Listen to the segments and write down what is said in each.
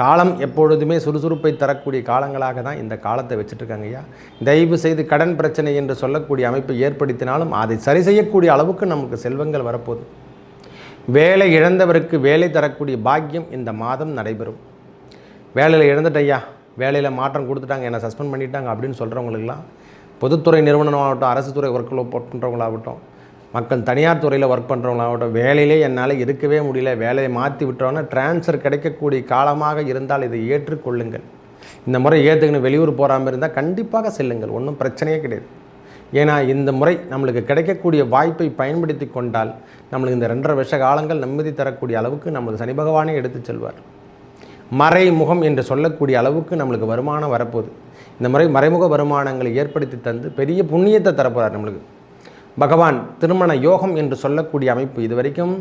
காலம் எப்பொழுதுமே சுறுசுறுப்பை தரக்கூடிய காலங்களாக தான் இந்த காலத்தை வச்சுட்ருக்காங்க ஐயா. தயவு செய்து கடன் பிரச்சனை என்று சொல்லக்கூடிய அமைப்பை ஏற்படுத்தினாலும் அதை சரி செய்யக்கூடிய அளவுக்கு நமக்கு செல்வங்கள் வரப்போகுது. வேலை இழந்தவருக்கு வேலை தரக்கூடிய பாக்கியம் இந்த மாதம் நடைபெறும். வேலையில் இழந்துட்டையா வேலையில் மாற்றம் கொடுத்துட்டாங்க என்னை சஸ்பெண்ட் பண்ணிட்டாங்க அப்படின்னு சொல்கிறவங்களுக்கெல்லாம் பொதுத்துறை நிறுவனமாகட்டும் அரசு துறை ஒர்க்கில் பண்ணுறவங்களாகட்டும் மக்கள் தனியார் துறையில் ஒர்க் பண்ணுறவங்களாகட்டும் வேலையிலே என்னால் இருக்கவே முடியல வேலையை மாற்றி விட்டுறோன்னா ட்ரான்ஸ்ஃபர் கிடைக்கக்கூடிய காலமாக இருந்தால் இதை ஏற்றுக்கொள்ளுங்கள். இந்த முறை ஏற்றுக்கணும் வெளியூர் போகாமல் இருந்தால் கண்டிப்பாக செல்லுங்கள் ஒன்றும் பிரச்சனையே கிடையாது. ஏன்னா இந்த முறை நம்மளுக்கு கிடைக்கக்கூடிய வாய்ப்பை பயன்படுத்தி கொண்டால் நம்மளுக்கு இந்த ரெண்டரை வருஷ காலங்கள் நிம்மதி தரக்கூடிய அளவுக்கு நம்மளுக்கு சனி பகவானே எடுத்து செல்வார். மறைமுகம் என்று சொல்லக்கூடிய அளவுக்கு நம்மளுக்கு வருமானம் வரப்போகுது. இந்த முறை மறைமுக வருமானங்களை ஏற்படுத்தி தந்து பெரிய புண்ணியத்தை தரப்போகிறார் நம்மளுக்கு. பகவான் திருமண யோகம் என்று சொல்லக்கூடிய அமைப்பு இது வரைக்கும்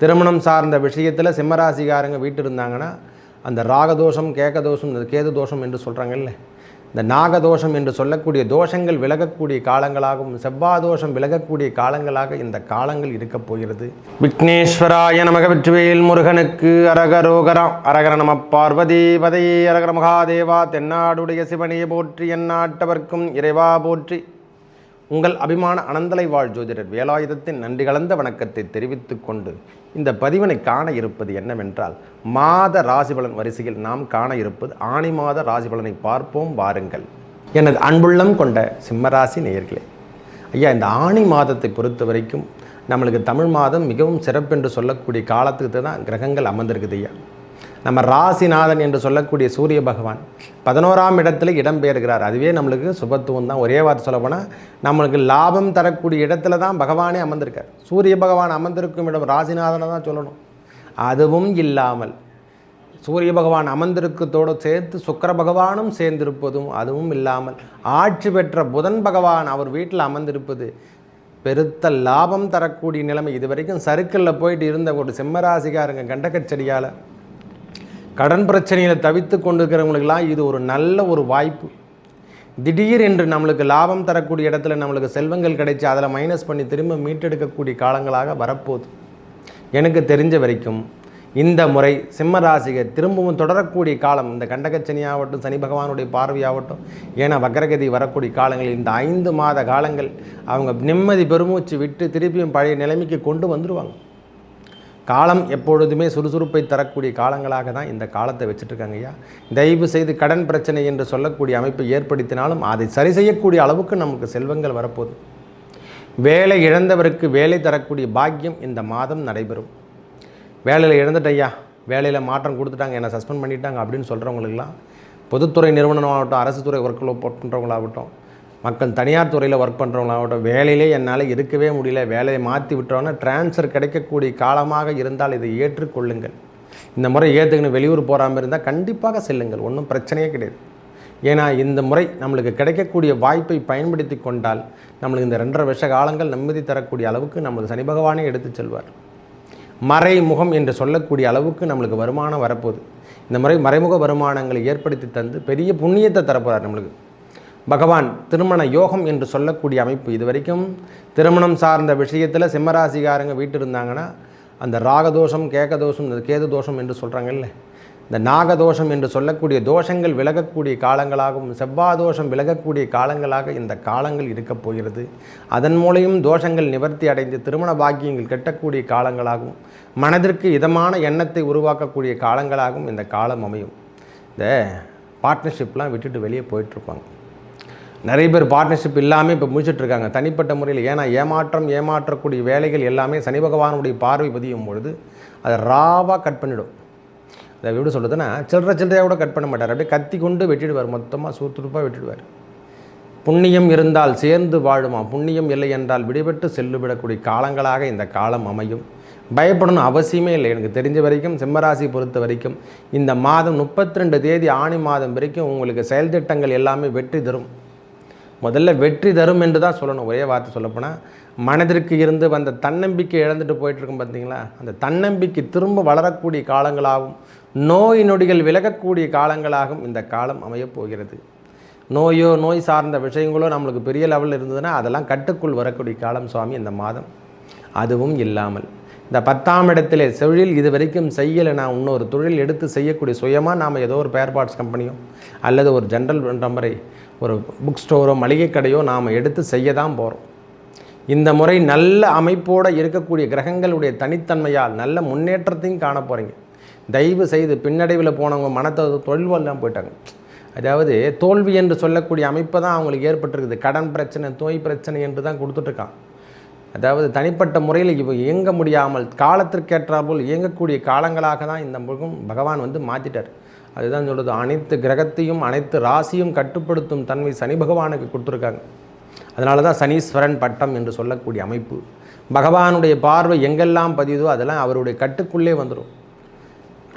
திருமணம் சார்ந்த விஷயத்தில் சிம்மராசிகாரங்க வீட்டு இருந்தாங்கன்னா அந்த ராகதோஷம் கேகதோஷம் இந்த கேது தோஷம் என்று சொல்கிறாங்கல்ல இந்த நாகதோஷம் என்று சொல்லக்கூடிய தோஷங்கள் விலகக்கூடிய காலங்களாகவும் செவ்வாதோஷம் விலகக்கூடிய காலங்களாக இந்த காலங்கள் இருக்கப் போகிறது. விக்னேஸ்வராய நமக வெற்றிவேல் முருகனுக்கு அரகரோகரம் அரகர நம பார்வதி பதை அரகர மகாதேவா தென்னாடுடைய சிவனையை போற்றி எந்நாட்டவர்க்கும் இறைவா போற்றி. உங்கள் அபிமான அனந்தலை வாழ் ஜோதிடர் வேலாயுதத்தின் நன்றி கலந்த வணக்கத்தை தெரிவித்து கொண்டு இந்த பதிவினை காண இருப்பது என்னவென்றால் மாத ராசிபலன் வரிசையில் நாம் காண இருப்பது ஆணி மாத ராசிபலனை பார்ப்போம் வாருங்கள். எனது அன்புள்ளம் கொண்ட சிம்மராசி நேயர்களே ஐயா இந்த ஆணி மாதத்தை பொறுத்த வரைக்கும் நம்மளுக்கு தமிழ் மாதம் மிகவும் சிறப்பென்று சொல்லக்கூடிய காலத்துக்கு தான் கிரகங்கள் அமர்ந்திருக்குது ஐயா. நம்ம ராசிநாதன் என்று சொல்லக்கூடிய சூரிய பகவான் பதினோராம் இடத்துல இடம்பெயர்கிறார். அதுவே நம்மளுக்கு சுபத்துவம் தான். ஒரே வார்த்தை சொல்ல போனால் நம்மளுக்கு லாபம் தரக்கூடிய இடத்துல தான் பகவானே அமர்ந்திருக்கார். சூரிய பகவான் அமர்ந்திருக்கும் இடம் ராசிநாதனை தான் சொல்லணும். அதுவும் இல்லாமல் சூரிய பகவான் அமர்ந்திருக்கத்தோடு சேர்த்து சுக்கிர பகவானும் சேர்ந்திருப்பதும் அதுவும் இல்லாமல் ஆட்சி பெற்ற புதன் பகவான் அவர் வீட்டில் அமர்ந்திருப்பது பெருத்த லாபம் தரக்கூடிய நிலைமை. இது வரைக்கும் சர்க்கிளில் போயிட்டு இருந்த ஒரு சிம்மராசிகாருங்க கண்டக்கச்செடியால் கடன் பிரச்சனையில் தவித்து கொண்டிருக்கிறவங்களுக்கெல்லாம் இது ஒரு நல்ல ஒரு வாய்ப்பு. திடீர் என்று நம்மளுக்கு லாபம் தரக்கூடிய இடத்துல நம்மளுக்கு செல்வங்கள் கிடைச்சி அதில் மைனஸ் பண்ணி திரும்ப மீட்டெடுக்கக்கூடிய காலங்களாக வரப்போகுது. எனக்கு தெரிஞ்ச வரைக்கும் இந்த முறை சிம்ம ராசிகர் திரும்பவும் தொடரக்கூடிய காலம் இந்த கண்டகச்சனி ஆகட்டும் சனி பகவானுடைய பார்வையாகட்டும் ஏன்னா வக்ரகதி வரக்கூடிய காலங்கள் இந்த ஐந்து மாத காலங்கள் அவங்க நிம்மதி பெருமூச்சு விட்டு திருப்பியும் பழைய நிலைமைக்கு கொண்டு வந்துடுவாங்க காலம் எப்பொழுதுமே சுறுசுறுப்பை தரக்கூடிய காலங்களாக தான் இந்த காலத்தை வச்சுட்ருக்காங்க ஐயா. தயவு செய்து கடன் பிரச்சனை என்று சொல்லக்கூடிய அமைப்பை ஏற்படுத்தினாலும் அதை சரி செய்யக்கூடிய அளவுக்கு நமக்கு செல்வங்கள் வரப்போகுது. வேலை இழந்தவருக்கு வேலை தரக்கூடிய பாக்கியம் இந்த மாதம் நடைபெறும். வேலையில் இழந்துட்டையா வேலையில் மாற்றம் கொடுத்துட்டாங்க என்னை சஸ்பெண்ட் பண்ணிட்டாங்க அப்படின்னு சொல்கிறவங்களுக்கெல்லாம் பொதுத்துறை நிறுவனமாகட்டும் அரசு துறை ஒர்க்கில் பண்ணுறவங்களாகட்டும் மக்கள் தனியார் துறையில் ஒர்க் பண்ணுறவங்களாகட்டும் வேலையிலே என்னால் இருக்கவே முடியல. வேலையை மாற்றி விட்டோன்னா ட்ரான்ஸ்ஃபர் கிடைக்கக்கூடிய காலமாக இருந்தால் இதை ஏற்றுக்கொள்ளுங்கள். இந்த முறை ஏற்றுக்கணும் வெளியூர் போகாமல் இருந்தால் கண்டிப்பாக செல்லுங்கள். ஒன்றும் பிரச்சனையே கிடையாது. ஏன்னா இந்த முறை நம்மளுக்கு கிடைக்கக்கூடிய வாய்ப்பை பயன்படுத்தி கொண்டால் நம்மளுக்கு இந்த ரெண்டரை வருஷ காலங்கள் நிம்மதி தரக்கூடிய அளவுக்கு நம்மளுக்கு சனி பகவானே எடுத்து செல்வார். மறைமுகம் என்று சொல்லக்கூடிய அளவுக்கு நம்மளுக்கு வருமானம் வரப்போகுது. இந்த முறை மறைமுக வருமானங்களை ஏற்படுத்தி தந்து பெரிய புண்ணியத்தை தரப்போகிறார் நம்மளுக்கு. பகவான் திருமண யோகம் என்று சொல்லக்கூடிய அமைப்பு இது வரைக்கும் திருமணம் சார்ந்த விஷயத்தில் சிம்மராசிகாரங்க வீட்டு இருந்தாங்கன்னா அந்த ராகதோஷம் கேகதோஷம் இந்த கேது தோஷம் என்று சொல்கிறாங்கல்ல இந்த நாகதோஷம் என்று சொல்லக்கூடிய தோஷங்கள் விலகக்கூடிய காலங்களாகவும் செவ்வாதோஷம் விலகக்கூடிய காலங்களாக இந்த காலங்கள் இருக்கப் போகிறது. அதன் மூலையும் தோஷங்கள் நிவர்த்தி அடைந்து திருமண பாக்கியங்கள் கெட்டக்கூடிய காலங்களாகவும் மனதிற்கு இதமான எண்ணத்தை உருவாக்கக்கூடிய காலங்களாகவும் இந்த காலம் அமையும். இந்த பார்ட்னர்ஷிப்லாம் விட்டுட்டு வெளியே போயிட்டுருப்பாங்க நிறைய பேர் பார்ட்னர்ஷிப் இல்லாமல் இப்போ முடிச்சிட்ருக்காங்க தனிப்பட்ட முறையில் ஏன்னா ஏமாற்றம் ஏமாற்றக்கூடிய வேலைகள் எல்லாமே சனி பகவானுடைய பார்வை பதியும் பொழுது அதை ராவாக கட் பண்ணிடும். அதை எப்படி சொல்கிறதுன்னா சில்லற சில்லறையாக கூட கட் பண்ண மாட்டார். அப்படியே கத்தி கொண்டு வெட்டிடுவார். மொத்தமாக சுறுசுறுப்பாக வெட்டிடுவார். புண்ணியம் இருந்தால் சேர்ந்து வாழுமா? புண்ணியம் இல்லை என்றால் விடுபட்டு செல்லுவிடக்கூடிய காலங்களாக இந்த காலம் அமையும். பயப்படணும் அவசியமே இல்லை. எனக்கு தெரிஞ்ச வரைக்கும் சிம்மராசி பொறுத்த வரைக்கும் இந்த மாதம் முப்பத்தி ரெண்டு தேதி ஆணி மாதம் வரைக்கும் உங்களுக்கு செயல் திட்டங்கள் எல்லாமே வெற்றி தரும். முதல்ல வெற்றி தரும் என்று தான் சொல்லணும். ஒரே வார்த்தை சொல்லப்போனால் மனதிற்கு இருந்து வந்த தன்னம்பிக்கை இழந்துட்டு போயிட்டுருக்கும் பார்த்தீங்களா அந்த தன்னம்பிக்கை திரும்ப வளரக்கூடிய காலங்களாகவும் நோய் நொடிகள் விலகக்கூடிய காலங்களாகவும் இந்த காலம் அமையப் போகிறது. நோயோ நோய் சார்ந்த விஷயங்களோ நம்மளுக்கு பெரிய லெவலில் இருந்ததுன்னா அதெல்லாம் கட்டுக்குள் வரக்கூடிய காலம் சுவாமி இந்த மாதம். அதுவும் இல்லாமல் இந்த பத்தாம் இடத்திலே தொழில் இது வரைக்கும் செய்யலை. நான் இன்னொரு தொழில் எடுத்து செய்யக்கூடிய சுயமாக நாம் ஏதோ ஒரு பேர்பாட்ஸ் கம்பெனியோ அல்லது ஒரு ஜென்ரல் நம்பரை ஒரு புக் ஸ்டோரோ மளிகை கடையோ நாம் எடுத்து செய்ய தான் போகிறோம் இந்த முறை நல்ல அமைப்போடு இருக்கக்கூடிய கிரகங்களுடைய தனித்தன்மையால் நல்ல முன்னேற்றத்தையும் காண போகிறீங்க தயவு செய்து பின்னடைவில் போனவங்க மனத்தை தொழில்வெல்லாம் போயிட்டாங்க. அதாவது தோல்வி என்று சொல்லக்கூடிய அமைப்பு தான் அவங்களுக்கு ஏற்பட்டிருக்குது. கடன் பிரச்சனை நோய் பிரச்சனை என்று தான் கொடுத்துட்ருக்கான். அதாவது தனிப்பட்ட முறையில் இவ இயங்க முடியாமல் காலத்திற்கேற்றாற்போல் இயங்கக்கூடிய காலங்களாக தான் இந்த முகம் பகவான் வந்து மாற்றிட்டார் அதுதான் சொல்கிறது அனைத்து கிரகத்தையும் அனைத்து ராசியும் கட்டுப்படுத்தும் தன்மை சனி பகவானுக்கு கொடுத்துருக்காங்க. அதனால தான் சனீஸ்வரன் பட்டம் என்று சொல்லக்கூடிய அமைப்பு. பகவானுடைய பார்வை எங்கெல்லாம் பதியுதோ அதெல்லாம் அவருடைய கட்டுக்குள்ளே வந்துடும்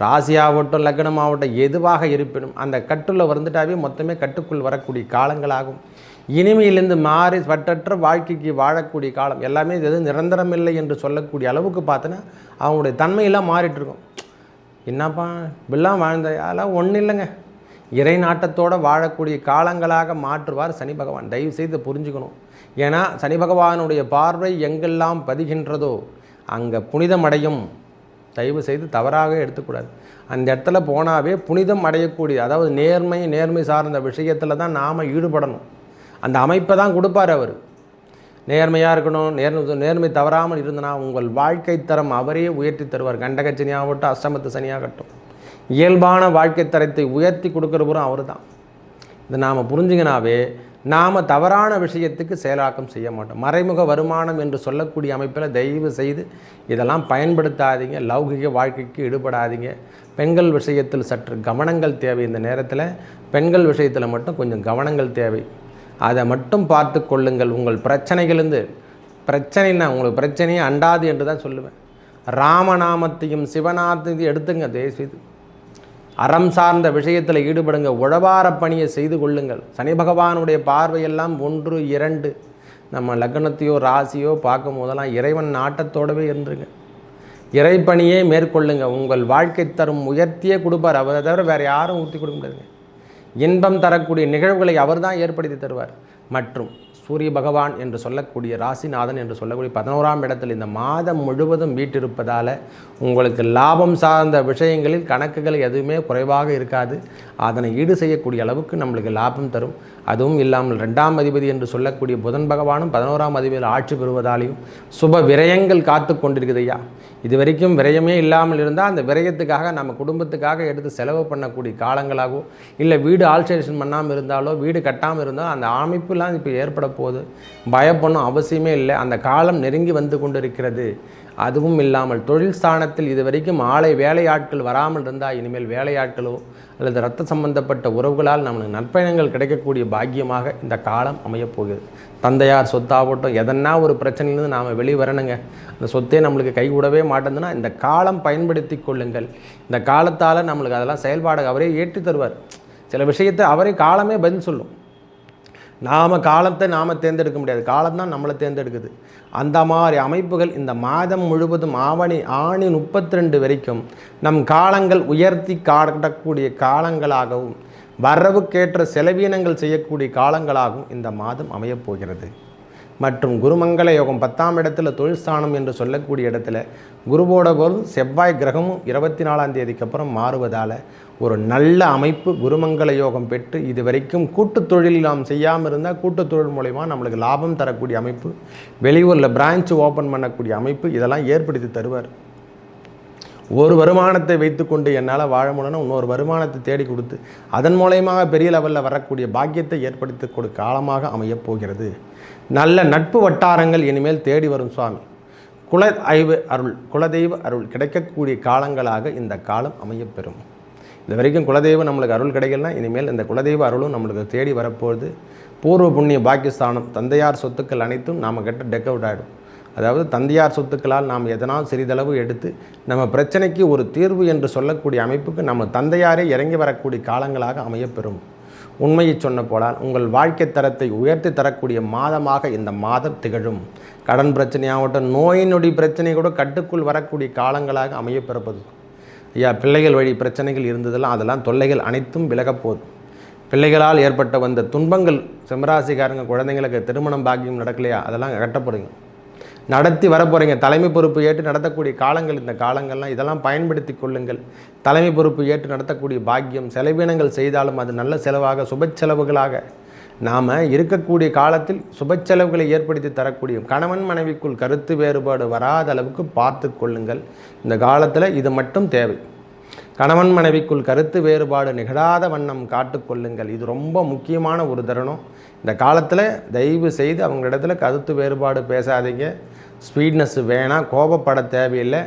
ராசியாகட்டும் லக்னமாகட்டும் எதுவாக இருப்பினும் அந்த கட்டுள்ள வந்துட்டாவே மொத்தமே கட்டுக்குள் வரக்கூடிய காலங்களாகும். இனிமையிலிருந்து மாறி பற்றற்ற வாழ்க்கைக்கு வாழக்கூடிய காலம். எல்லாமே இது எதுவும் நிரந்தரமில்லை என்று சொல்லக்கூடிய அளவுக்கு பார்த்தோன்னா அவங்களுடைய தன்மையெல்லாம் மாறிட்டுருக்கும் என்னப்பா இப்படிலாம் வாழ்ந்த அதெல்லாம் ஒன்றும் இல்லைங்க. இறை நாட்டத்தோடு வாழக்கூடிய காலங்களாக மாற்றுவார் சனி பகவான். தயவு செய்து புரிஞ்சுக்கணும். ஏன்னா சனி பகவானுடைய பார்வை எங்கெல்லாம் பதிகின்றதோ அங்கே புனிதம் அடையும். தயவு செய்து தவறாக எடுத்துக்கூடாது. அந்த இடத்துல போனாவே புனிதம் அடையக்கூடிய அதாவது நேர்மை நேர்மை சார்ந்த விஷயத்தில் தான் நாம் ஈடுபடணும். அந்த அமைப்பை தான் கொடுப்பார் அவர். நேர்மையாக இருக்கணும் நேர்மை நேர்மை தவறாமல் இருந்தனா உங்கள் வாழ்க்கை தரம் அவரே உயர்த்தி தருவார். கண்டகச்சனியாகட்டும் அஷ்டமத்து சனியாகட்டும் இயல்பான வாழ்க்கை தரத்தை உயர்த்தி கொடுக்குறவரும் அவர் தான் இதை நாம் புரிஞ்சுங்கனாவே நாம் தவறான விஷயத்துக்கு செயலாக்கம் செய்ய மாட்டோம். மறைமுக வருமானம் என்று சொல்லக்கூடிய அமைப்பில் தயவு செய்து இதெல்லாம் பயன்படுத்தாதீங்க. லௌகிக வாழ்க்கைக்கு ஈடுபடாதீங்க. பெண்கள் விஷயத்தில் சற்று கவனங்கள் தேவை இந்த நேரத்தில். பெண்கள் விஷயத்தில் மட்டும் கொஞ்சம் கவனங்கள் தேவை. அதை மட்டும் பார்த்து கொள்ளுங்கள். உங்கள் பிரச்சனைகளிலிருந்து பிரச்சனைனா உங்களுக்கு பிரச்சனையே அண்டாது என்று தான் சொல்லுவேன். ராமநாமத்தையும் சிவநாமத்தையும் எடுத்துங்க தேசியது அறம் சார்ந்த விஷயத்தில் ஈடுபடுங்க. உழவார பணியை செய்து கொள்ளுங்கள். சனி பகவானுடைய பார்வையெல்லாம் ஒன்று இரண்டு. நம்ம லக்னத்தையோ ராசியோ பார்க்கும் போதெல்லாம் இறைவன் நாட்டத்தோடவே இருந்துருங்க. இறைப்பணியே மேற்கொள்ளுங்க. உங்கள் வாழ்க்கை தரும் உயர்த்தியே கொடுப்பார். அவரை தவிர வேறு யாரும் ஊற்றி கொடுக்க முடியாதுங்க. இன்பம் தரக்கூடிய நிகழ்வுகளை அவர் தான் ஏற்படுத்தி தருவார். மற்றும் சூரிய பகவான் என்று சொல்லக்கூடிய ராசிநாதன் என்று சொல்லக்கூடிய பதினோராம் இடத்தில் இந்த மாதம் முழுவதும் வீட்டிருப்பதால் உங்களுக்கு லாபம் சார்ந்த விஷயங்களில் கணக்குகள் எதுவுமே குறைவாக இருக்காது. அதனை ஈடு செய்யக்கூடிய அளவுக்கு நம்மளுக்கு லாபம் தரும். அதுவும் இல்லாமல் ரெண்டாம் அதிபதி என்று சொல்லக்கூடிய புதன் பகவானும் பதினோராம் அதிபதியில் ஆட்சி பெறுவதாலையும் சுப விரயங்கள் காத்து கொண்டிருக்குது ஐயா. இது வரைக்கும் விரயமே இல்லாமல் இருந்தால் அந்த விரயத்துக்காக நம்ம குடும்பத்துக்காக எடுத்து செலவு பண்ணக்கூடிய காலங்களாகவோ இல்லை வீடு ஆல்ட்ரேஷன் பண்ணாமல் இருந்தாலோ வீடு கட்டாமல் இருந்தால் அந்த அமைப்புலாம் இப்போ ஏற்பட போகுது. பயப்படணும் அவசியமே இல்லை. அந்த காலம் நெருங்கி வந்து கொண்டிருக்கிறது. அதுவும் இல்லாமல் தொழில் ஸ்தானத்தில் இது வரைக்கும் ஆலை வேலையாட்கள் வராமல் இருந்தால் இனிமேல் வேலையாட்களோ அல்லது ரத்த சம்பந்தப்பட்ட உறவுகளால் நம்மளுக்கு நற்பயணங்கள் கிடைக்கக்கூடிய பாக்கியமாக இந்த காலம் அமையப்போகுது தந்தையார் சொத்தாகட்டும் எதனா ஒரு பிரச்சனையிலேருந்து நாம் வெளிவரணுங்க அந்த சொத்தே நம்மளுக்கு கைகூடவே மாட்டேங்குதுன்னா இந்த காலம் பயன்படுத்தி கொள்ளுங்கள். இந்த காலத்தால் நம்மளுக்கு அதெல்லாம் செயல்பாடு அவரே ஏற்றி தருவார். சில விஷயத்தை அவரே காலமே பதில் சொல்லும். நாம் காலத்தை நாம் தேர்ந்தெடுக்க முடியாது. காலம் தான் நம்மளை தேர்ந்தெடுக்குது. அந்த மாதிரி அமைப்புகள் இந்த மாதம் முழுவதும் ஆவணி ஆணி முப்பத்தி ரெண்டு வரைக்கும் நம் காலங்கள் உயர்த்தி காட்டக்கூடிய காலங்களாகவும் வரவுக்கேற்ற செலவீனங்கள் செய்யக்கூடிய காலங்களாகவும் இந்த மாதம் அமையப்போகிறது மற்றும் குருமங்கள யோகம் பத்தாம் இடத்துல தொழில்ஸ்தானம் என்று சொல்லக்கூடிய இடத்துல குருவோட பொருள் செவ்வாய் கிரகமும் இருபத்தி நாலாம் தேதிக்கு அப்புறம் மாறுவதால் ஒரு நல்ல அமைப்பு குருமங்கள யோகம் பெற்று இது வரைக்கும் கூட்டு தொழில் நாம் செய்யாமல் இருந்தால் கூட்டு தொழில் மூலயமா நம்மளுக்கு லாபம் தரக்கூடிய அமைப்பு. வெளியூரில் பிரான்ச் ஓப்பன் பண்ணக்கூடிய அமைப்பு இதெல்லாம் ஏற்படுத்தி தருவார். ஒரு வருமானத்தை வைத்துக்கொண்டு என்னால் வாழ முடியணும் இன்னொரு வருமானத்தை தேடி கொடுத்து அதன் மூலயமாக பெரிய லெவலில் வரக்கூடிய பாக்கியத்தை ஏற்படுத்தி கொடு காலமாக அமையப் போகிறது. நல்ல நட்பு வட்டாரங்கள் இனிமேல் தேடி வரும் சுவாமி. குல ஐவு அருள் குலதெய்வ அருள் கிடைக்கக்கூடிய காலங்களாக இந்த காலம் அமையப்பெறும். இது வரைக்கும் குலதெய்வம் நம்மளுக்கு அருள் கிடைக்கலனா இனிமேல் இந்த குலதெய்வ அருளும் நம்மளுக்கு தேடி வரப்போகுது. பூர்வ புண்ணிய பாகிஸ்தானம் தந்தையார் சொத்துக்கள் அனைத்தும் நாம் கெட்ட டெக் அவுட் ஆகிடும் அதாவது தந்தையார் சொத்துக்களால் நாம் எதனால் சிறிதளவு எடுத்து நம்ம பிரச்சனைக்கு ஒரு தீர்வு என்று சொல்லக்கூடிய அமைப்புக்கு நம்ம தந்தையாரே இறங்கி வரக்கூடிய காலங்களாக அமையப்பெறும். உண்மையை சொன்ன போலால் உங்கள் வாழ்க்கை தரத்தை உயர்த்தி தரக்கூடிய மாதமாக இந்த மாதம் திகழும். கடன் பிரச்சனையாகட்டும் நோயினுடைய பிரச்சனை கூட கட்டுக்குள் வரக்கூடிய காலங்களாக அமையப்பெறப்பது ஐயா பிள்ளைகள் வழி பிரச்சனைகள் இருந்ததெல்லாம் அதெல்லாம் தொல்லைகள் அனைத்தும் விலகப்போகுது பிள்ளைகளால் ஏற்பட்ட வந்த துன்பங்கள் சிம்மராசிக்காரங்க குழந்தைங்களுக்கு திருமணம் பாக்கியம் நடக்கலையா? அதெல்லாம் கட்டப்படுங்க. நடத்தி வரப்போகிறீங்க தலைமை பொறுப்பு ஏற்று நடத்தக்கூடிய காலங்கள் இந்த காலங்கள்லாம் இதெல்லாம் பயன்படுத்தி கொள்ளுங்கள். தலைமை பொறுப்பு ஏற்று நடத்தக்கூடிய பாக்கியம் செலவினங்கள் செய்தாலும் அது நல்ல செலவாக சுப செலவுகளாக. நாம் இருக்கக்கூடிய காலத்தில் சுப செலவுகளை ஏற்படுத்தி தரக்கூடிய கணவன் மனைவிக்குள் கருத்து வேறுபாடு வராத அளவுக்கு பார்த்து கொள்ளுங்கள். இந்த காலத்தில் இது மட்டும் தேவை. கணவன் மனைவிக்குள் கருத்து வேறுபாடு நிகழாத வண்ணம் காட்டுக்கொள்ளுங்கள் இது ரொம்ப முக்கியமான ஒரு தருணம். இந்த காலத்தில் தயவு செய்து அவங்களிடத்துல கருத்து வேறுபாடு பேசாதீங்க. ஸ்வீட்னஸ் வேணாம் கோபப்பட தேவையில்லை.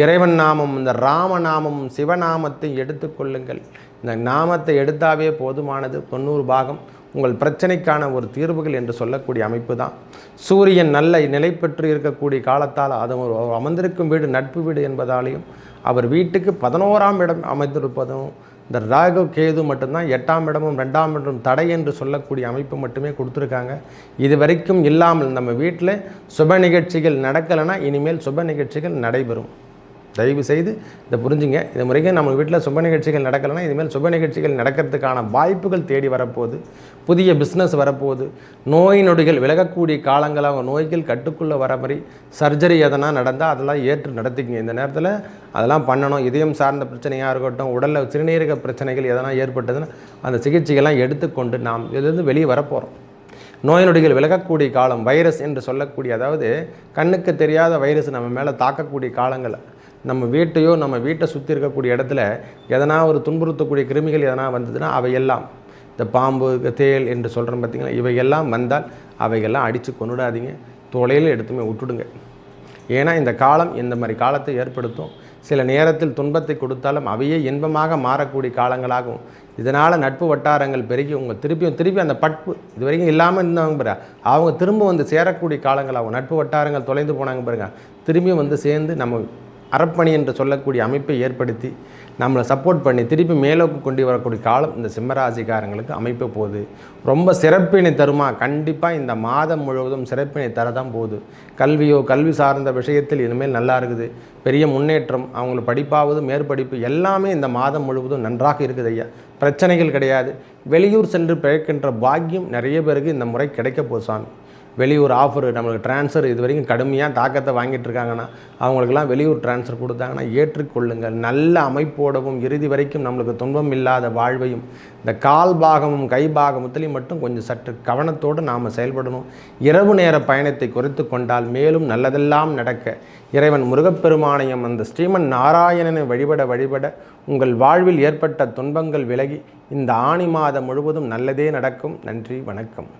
இறைவன் நாமம் இந்த ராமநாமம் சிவநாமத்தை எடுத்துக்கொள்ளுங்கள் இந்த நாமத்தை எடுத்தாவே போதுமானது. தொண்ணூறு பாகம். உங்கள் பிரச்சனைக்கான ஒரு தீர்வுகள் என்று சொல்லக்கூடிய அமைப்பு தான். சூரியன் நல்ல நிலை பெற்று இருக்கக்கூடிய காலத்தால் அது ஒரு அமர்ந்திருக்கும் வீடு நட்பு வீடு என்பதாலையும் அவர் வீட்டுக்கு பதினோராம் இடம் அமைந்திருப்பதும் இந்த ராகு கேது மட்டும்தான் எட்டாம் இடமும் ரெண்டாம் இடமும் தடை என்று சொல்லக்கூடிய அமைப்பு மட்டுமே கொடுத்துருக்காங்க. இது வரைக்கும் இல்லாமல் நம்ம வீட்டில் சுப நிகழ்ச்சிகள் நடக்கலைன்னா இனிமேல் சுப நிகழ்ச்சிகள் நடைபெறும். தயவு செய்து இதை புரிஞ்சுங்க. இது முறைக்கு நம்ம வீட்டில் சுப நிகழ்ச்சிகள் நடக்கலைன்னா இனிமேல் சுப நிகழ்ச்சிகள் நடக்கிறதுக்கான வாய்ப்புகள் தேடி வரப்போகுது. புதிய பிஸ்னஸ் வரப்போகுது. நோய் நொடிகள் விலகக்கூடிய காலங்களாக நோய்கள் கட்டுக்குள்ளே வர மாதிரி சர்ஜரி எதனா நடந்தால் அதெல்லாம் ஏற்று நடத்திக்கங்க. இந்த நேரத்தில் அதெல்லாம் பண்ணணும். இதயம் சார்ந்த பிரச்சனையாக இருக்கட்டும் உடலில் சிறுநீரக பிரச்சனைகள் எதனா ஏற்பட்டதுன்னா அந்த சிகிச்சைகள்லாம் எடுத்துக்கொண்டு நாம் இதிலிருந்து வெளியே வரப்போகிறோம் நோய் நொடிகள் விலகக்கூடிய காலம் வைரஸ் என்று சொல்லக்கூடிய அதாவது கண்ணுக்கு தெரியாத வைரஸ் நம்ம மேலே தாக்கக்கூடிய காலங்கள். நம்ம வீட்டையோ நம்ம வீட்டை சுற்றி இருக்கக்கூடிய இடத்துல எதனா ஒரு துன்புறுத்தக்கூடிய கிருமிகள் எதனா வந்ததுன்னா அவையெல்லாம் இந்த பாம்பு தேள் என்று சொல்கிறோம் பார்த்திங்கன்னா இவையெல்லாம் வந்தால் அவையெல்லாம் அடித்து கொண்டுடாதீங்க தொலையில் எடுத்துமே விட்டுடுங்க. ஏன்னா இந்த காலம் இந்த மாதிரி காலத்தை ஏற்படுத்தும். சில நேரத்தில் துன்பத்தை கொடுத்தாலும் அவையே இன்பமாக மாறக்கூடிய காலங்களாகும். இதனால் நட்பு வட்டாரங்கள் பெருகி உங்கள் திருப்பியும் திருப்பி அந்த பட்பு இது வரைக்கும் இல்லாமல் இருந்தவங்க பாரு அவங்க திரும்ப வந்து சேரக்கூடிய காலங்களாகும். நட்பு வட்டாரங்கள் தொலைந்து போனாங்க பாருங்க. திரும்பியும் வந்து சேர்ந்து நம்ம அறப்பணி என்று சொல்லக்கூடிய அமைப்பை ஏற்படுத்தி நம்மளை சப்போர்ட் பண்ணி திருப்பி மேலோக்கு கொண்டு வரக்கூடிய காலம் இந்த சிம்மராசிக்காரங்களுக்கு அமைப்பு போகுது. ரொம்ப சிறப்பினை தருமா? கண்டிப்பாக இந்த மாதம் முழுவதும் சிறப்பினை தரதான் போகுது. கல்வியோ கல்வி சார்ந்த விஷயத்தில் இனிமேல் நல்லா இருக்குது. பெரிய முன்னேற்றம் அவங்களுக்கு படிப்பாவது மேற்படிப்பு எல்லாமே இந்த மாதம் முழுவதும் நன்றாக இருக்குது ஐயா. பிரச்சனைகள் கிடையாது. வெளியூர் சென்று பிழைக்கின்ற பாக்கியம் நிறைய பேருக்கு இந்த முறை கிடைக்க போகுது வெளியூர் ஆஃபர் நம்மளுக்கு ட்ரான்ஸ்ஃபர் இது வரைக்கும் கடுமையாக தாக்கத்தை வாங்கிட்டு இருக்காங்கன்னா அவங்களுக்கெல்லாம் வெளியூர் ட்ரான்ஸ்ஃபர் கொடுத்தாங்கன்னா ஏற்றுக்கொள்ளுங்கள். நல்ல அமைப்போடவும் இறுதி வரைக்கும் நம்மளுக்கு துன்பம் இல்லாத வாழ்வையும் இந்த கால் பாகமும் கை பாகமுத்திலையும் மட்டும் கொஞ்சம் சற்று கவனத்தோடு நாம் செயல்படணும். இரவு நேர பயணத்தை குறைத்து கொண்டால் மேலும் நல்லதெல்லாம் நடக்க. இறைவன் முருகப்பெருமானையும் அந்த ஸ்ரீமன் நாராயணனை வழிபட வழிபட உங்கள் வாழ்வில் ஏற்பட்ட துன்பங்கள் விலகி இந்த ஆணி மாதம் முழுவதும் நல்லதே நடக்கும். நன்றி வணக்கம்.